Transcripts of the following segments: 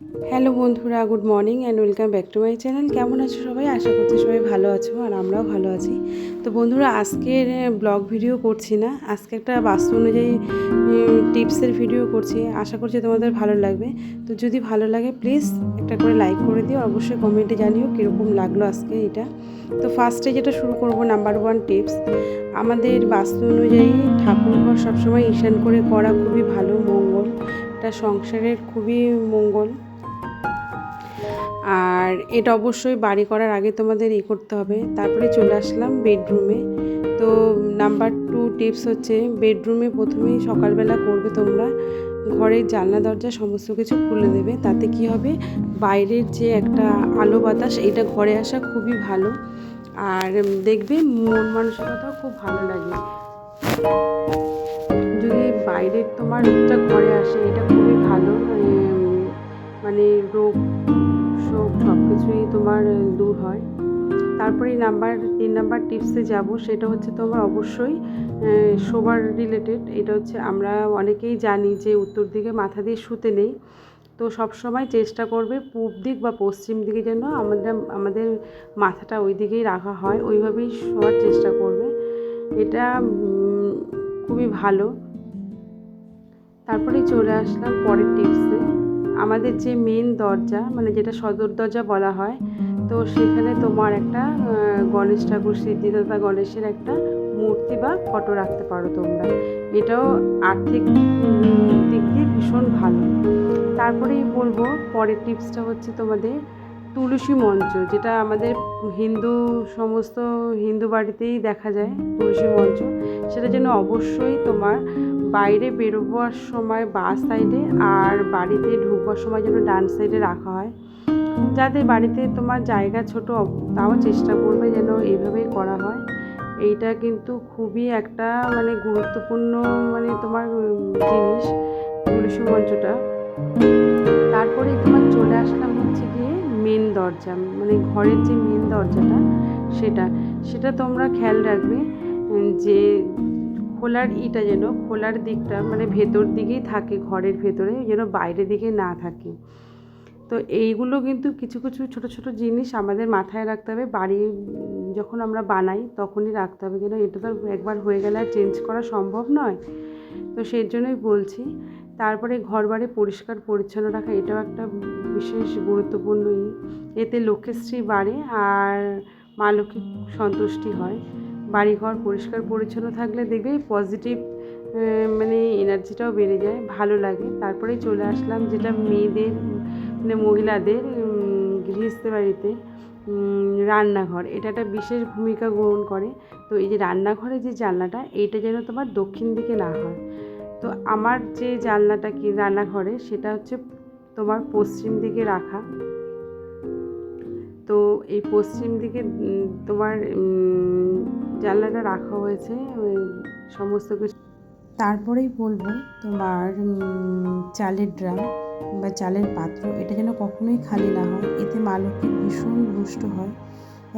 Hello বন্ধুরা, good morning and welcome back to my channel কেমন আছো সবাই? আশা করছি সবাই ভালো আছো আর আমরাও ভালো আছি। তো বন্ধুরা, আজকের ব্লগ ভিডিও করছি না। আজকে একটা বাস্তু অনুযায়ী টিপসের ভিডিও করছি। আশা করছি তোমাদের ভালো লাগবে। তো যদি ভালো লাগে প্লিজ একটা করে লাইক করে দিও। অবশ্যই কমেন্টে জানিও কীরকম লাগল আজকে এটা। তো ফার্স্টে যেটা শুরু করব নাম্বার ওয়ান টিপস আমাদের বাস্তু অনুযায়ী ঠাকুরঘর সবসময় ঈশান করে করা খুবই ভালো মঙ্গল। এটা সংসারের খুবই মঙ্গল। আর এটা অবশ্যই বাড়ি করার আগে তোমাদের ই করতে হবে। তারপরে চলে আসলাম বেডরুমে। তো নাম্বার টু টিপস হচ্ছে বেডরুমে প্রথমেই সকালবেলা করবে তোমরা ঘরের জানলা, দরজা সমস্ত কিছু খুলে দেবে। তাতে কি হবে? বাইরের যে একটা আলো বাতাস, এটা ঘরে আসা খুবই ভালো। আর দেখবে মন মানসিকতাও খুব ভালো লাগে। যদি বাইরের তোমার রোগটা ঘরে আসে, এটা খুবই ভালো। মানে রোগ শোক সব কিছুই তোমার দূর হয়। তারপরে নাম্বার, তিন নাম্বার টিপসে যাব, সেটা হচ্ছে তোমার অবশ্যই শোবার রিলেটেড এটা হচ্ছে আমরা অনেকেই জানি যে উত্তর দিকে মাথা দিয়ে শুতে নেই। তো সব সময় চেষ্টা করবে পূব দিক বা পশ্চিম দিকে যেন আমাদের আমাদের মাথাটা ওই দিকেই রাখা হয়। ওইভাবেই শোয়ার চেষ্টা করবে। এটা খুবই ভালো। তারপরে চলে আসলাম পরের টিপসে আমাদের যে মেন দরজা মানে যেটা সদর দরজা বলা হয়, তো সেখানে তোমার একটা গণেশ ঠাকুর, সিদ্ধিদাতা গণেশের একটা মূর্তি বা ফটো রাখতে পারো তোমরা। এটাও আর্থিক দিক দিয়ে ভীষণ ভালো। তারপরেই বলব, পরের টিপসটা হচ্ছে তোমাদের তুলসী মঞ্চ, যেটা আমাদের হিন্দু, সমস্ত হিন্দু বাড়িতেই দেখা যায়, তুলসী মঞ্চ। সেটা যেন অবশ্যই তোমার বাইরে বেরোবার সময় বা সাইডে আর বাড়িতে ঢুকবার সময় যেন ডান সাইডে রাখা হয়। যাদের বাড়িতে তোমার জায়গা ছোট, তাও চেষ্টা করবে যেন এইভাবেই করা হয়। এইটা কিন্তু খুবই একটা মানে গুরুত্বপূর্ণ মানে তোমার জিনিস তুলসী মঞ্চটা। তারপরে তোমার চলে আসলাম হচ্ছে গিয়ে মেন দরজা মানে ঘরের যে মেন দরজাটা, সেটা। সেটা তোমরা খেয়াল রাখবে যে খোলার ইটা যেন, খোলার দিকটা মানে ভেতর দিকেই থাকে, ঘরের ভেতরে যেন বাইরের দিকে না থাকে। তো এইগুলো কিন্তু কিছু কিছু ছোট ছোট জিনিস আমাদের মাথায় রাখতে হবে। বাড়ি, যখন আমরা বানাই, তখনই রাখতে হবে। যেন এটা তো একবার হয়ে গেলে আর চেঞ্জ করা সম্ভব নয়। তো সেই জন্যই বলছি তারপরে ঘর বাড়ি পরিষ্কার পরিচ্ছন্ন রাখা, এটাও একটা বিশেষ গুরুত্বপূর্ণ ই। এতে লক্ষ্মীশ্রী বাড়ে আর মা লক্ষ্মী সন্তুষ্টি হয়। বাড়িঘর পরিষ্কার পরিচ্ছন্ন থাকলে দেখবে পজিটিভ মানে এনার্জিটাও বেড়ে যায়, ভালো লাগে। তারপরে চলে আসলাম যেটা মেয়েদের মানে মহিলাদের গৃহস্থ বাড়িতে রান্নাঘর। এটা একটা বিশেষ ভূমিকা গ্রহণ করে। তো এই যে রান্নাঘরে যে জানলাটা, এইটা যেন তোমার দক্ষিণ দিকে না হয়। তো আমার যে জানলাটা কি রান্নাঘরে সেটা হচ্ছে তোমার পশ্চিম দিকে রাখা। তো এই পশ্চিম দিকে তোমার জানলাটা রাখা হয়েছে সমস্ত কিছু। তারপরেই বলব তোমার চালের ড্রাম বা চালের পাত্র, এটা যেন কখনোই খালি না হয়। এতে মা লক্ষ্মী ভীষণ রুষ্ট হয়।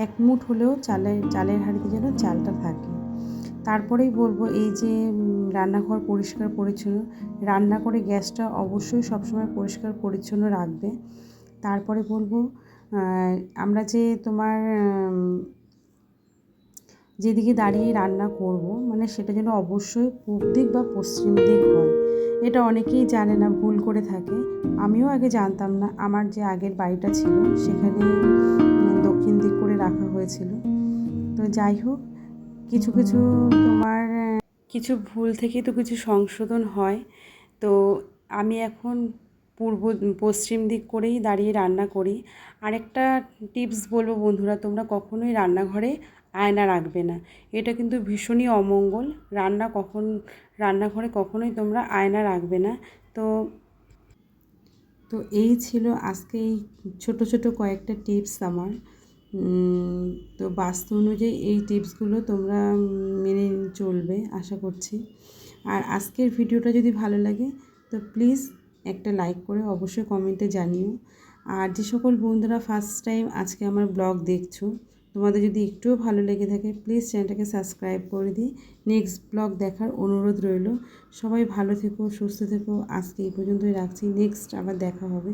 এক মুঠ হলেও চালের চালের হাঁড়িতে যেন চালটা থাকে। তারপরেই বলব এই যে রান্নাঘর পরিষ্কার পরিচ্ছন্ন, রান্না করে গ্যাসটা অবশ্যই সবসময় পরিষ্কার পরিচ্ছন্ন রাখবে। তারপরে বলব আমরা যে তোমার যেদিকে দাঁড়িয়ে রান্না করব মানে সেটা যেন অবশ্যই পূব দিক বা পশ্চিম দিক হয়। এটা অনেকেই জানে না, ভুল করে থাকে। আমিও আগে জানতাম না, আমার যে আগের বাড়িটা ছিল, সেখানে দক্ষিণ দিক করে রাখা হয়েছিল। তো যাই হোক কিছু কিছু তোমার কিছু ভুল থেকেই তো কিছু সংশোধন হয়। তো আমি এখন পূর্ব, পশ্চিম দিক করেই দাঁড়িয়ে রান্না করি। আরেকটা টিপস বলব বন্ধুরা, তোমরা কখনোই রান্নাঘরে আয়না রাখবে না। এটা কিন্তু ভীষণই অমঙ্গল। রান্না কখন, রান্নাঘরে কখনোই তোমরা আয়না রাখবে না। তো তো এই ছিল আজকে এই ছোটো ছোটো কয়েকটা টিপস আমার। তো বাস্তু অনুযায়ী এই টিপসগুলো তোমরা মেনে চলবে, আশা করছি। আর আজকের ভিডিওটা যদি ভালো লাগে, তো প্লিজ একটা লাইক করে অবশ্যই কমেন্টে জানিও। আর যে সকল বন্ধুরা ফার্স্ট টাইম আজকে আমার ব্লগ দেখছ, তোমাদের যদি একটুও ভালো লেগে থাকে, প্লিজ চ্যানেলটাকে সাবস্ক্রাইব করে দিই। নেক্সট ব্লগ দেখার অনুরোধ রইল। সবাই ভালো থেকো, সুস্থ থেকো। আজকে এই পর্যন্তই রাখছি। নেক্সট আবার দেখা হবে।